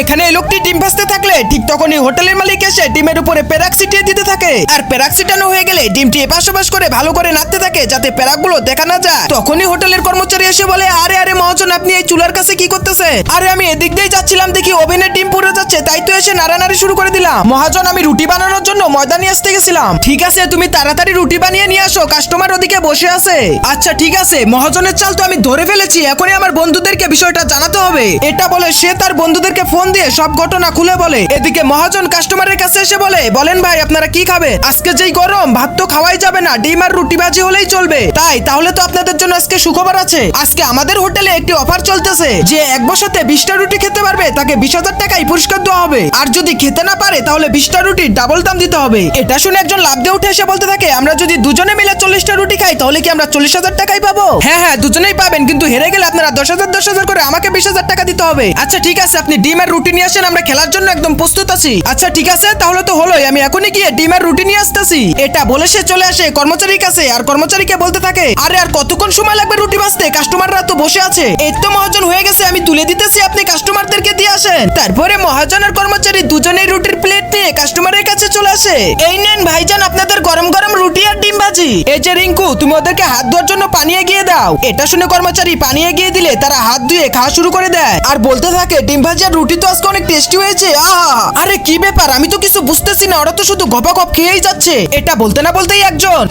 এখানে লোকটি ডিম ভাজতে থাকলে ঠিক তখনই হোটেলের মালিক এসে ডিমের উপরে পেরাক ছিটিয়ে দিতে থাকে। আর পেরাক ছিটানো হয়ে গেলে ডিমটি এপাশ করে ভালো করে নাড়তে থাকে যাতে পেরাকগুলো দেখা না যায়। তখনই হোটেলের কর্মচারী এসে বলে, আরে আরে মহাজন, আপনি এই চুলার কাছে কি করতেছে আরে, আমি এদিক দিয়ে যাচ্ছিলাম, দেখি ওভেনের ডিম পুড়ে যাচ্ছে, তাই তো এসে নাড়ানাড়ি শুরু করে দিলাম। মহাজন, আমি রুটি বানানোর জন্য ময়দা নিয়ে আসতে গেছিলাম। ঠিক আছে, তুমি তাড়াতাড়ি রুটি বানিয়ে নিয়ে আসো, কাস্টমার ওদিকে বসে আছে। আচ্ছা ঠিক আছে, মহাজনের চাল তো আমি ধরে ফেলেছি, এখনই আমার বন্ধুদেরকে বিষয়টা জানাতে হবে। এটা বলে সে তার বন্ধুদেরকে ফোন দিয়ে সব ঘটনা খুলে বলে। এদিকে মহাজন কাস্টমারের কাছে এসে বলে, বলেন ভাই, আপনারা কি খাবে আজকে যেই গরম, ভাত তো খাওয়াই যাবে না, ডিম আর রুটি ভাজি হলেই চলবে। তাই, তাহলে তো আপনাদের জন্য আজকে সুখবর আছে। আজকে আমাদের হোটেলে একটি অফার চলতেছে, যে এক বসাতে বিশটা রুটি খেতে পারবে, তাকে বিশ হাজার টাকাই পুরস্কার দেওয়া হবে। আর যদি খেতে না পারে, তাহলে বিশটা রুটি ডাবল দাম দিতে হবে। এটা শুনে একজন লাভ দিয়ে উঠে এসে বলতে থাকে, আমরা যদি দুজনে মিলে চল্লিশটা রুটি খাই, তাহলে কি আমরা চল্লিশ হাজার টাকাই পাবো? হ্যাঁ হ্যাঁ দুজনেই পাবেন, কিন্তু হেরে গেলে আপনারা দশ হাজার দশ হাজার করে আমাকে বিশ হাজার টাকা দিতে হবে। আচ্ছা ঠিক আছে, আপনি ডিম আর রুটি নিয়ে আসেন, আমরা খেলার জন্য একদম প্রস্তুত আছি। আচ্ছা ঠিক আছে, তাহলে তো হলোই, আমি এখনই গিয়ে ডিম আর রুটি নিয়ে আসতেছি। এটা বলে সে চলে আসে কর্মচারীর কাছে, আর কর্মচারীকে বলতে থাকে, আরে, আর কতক্ষণ সময় লাগবে রুটি ভাজতে? কাস্টমাররা তো বসে আছে। এই তো মহাজন, হয়ে গেছে, আমি তুলে দিতেছি, আপনি কাস্টমারদেরকে দিয়ে আসেন। তারপরে মহাজন আর কর্মচারী দুজনেই রুটির প্লেট নিয়ে কাস্টমারের কাছে আসে এই নেন ভাইজান আপনাদের গরম গরম রুটি আর ডিম ভাজি। এই যে রিঙ্কু তুমি ওদেরকে হাত ধোয়ার জন্য পানি এগিয়ে দাও। এটা শুনে কর্মচারী পানি এগিয়ে দিলে তারা হাত ধুয়ে খাওয়া শুরু করে দেয়। আর বলতে থাকে ডিম ভাজি আর রুটি তো আজকে অনেক টেস্টি হয়েছে। আহা! আরে কি ব্যাপার আমি তো কিছু বুঝতেছি না ওরা তো শুধু গপা গপ খেয়েই যাচ্ছে। এটা বলতে না বলতেই একজন।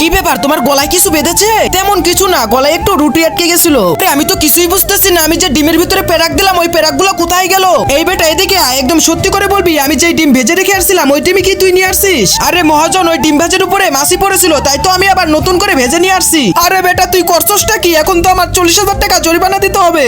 কি ব্যাপার তোমার গলায় কিছু বেঁধেছে? তেমন কিছু না গলায় একটু রুটি আটকে গেছিল। আরে, আমি তো কিছুই বুঝতেছি না আমি যে ডিমের ভিতরে পেরাক দিলাম ওই পেরাকগুলো কোথায় গেল? এই বেটা এদিকে আয়, একদম সত্যি করে বলবি আমি যে ডিম ভেজে রেখে আসছিলাম, ওই ডিমই কি তুই নিয়ে আসছিস? আরে মহাজন, ওই ডিম ভাজের উপরে মাসি পড়েছিল, তাই তো আমি আবার নতুন করে ভেজে নিয়ে আসছি। আরে বেটা, তুই করছসটা কি? এখন তো আমার চল্লিশ হাজার টাকা জরিমানা দিতে হবে।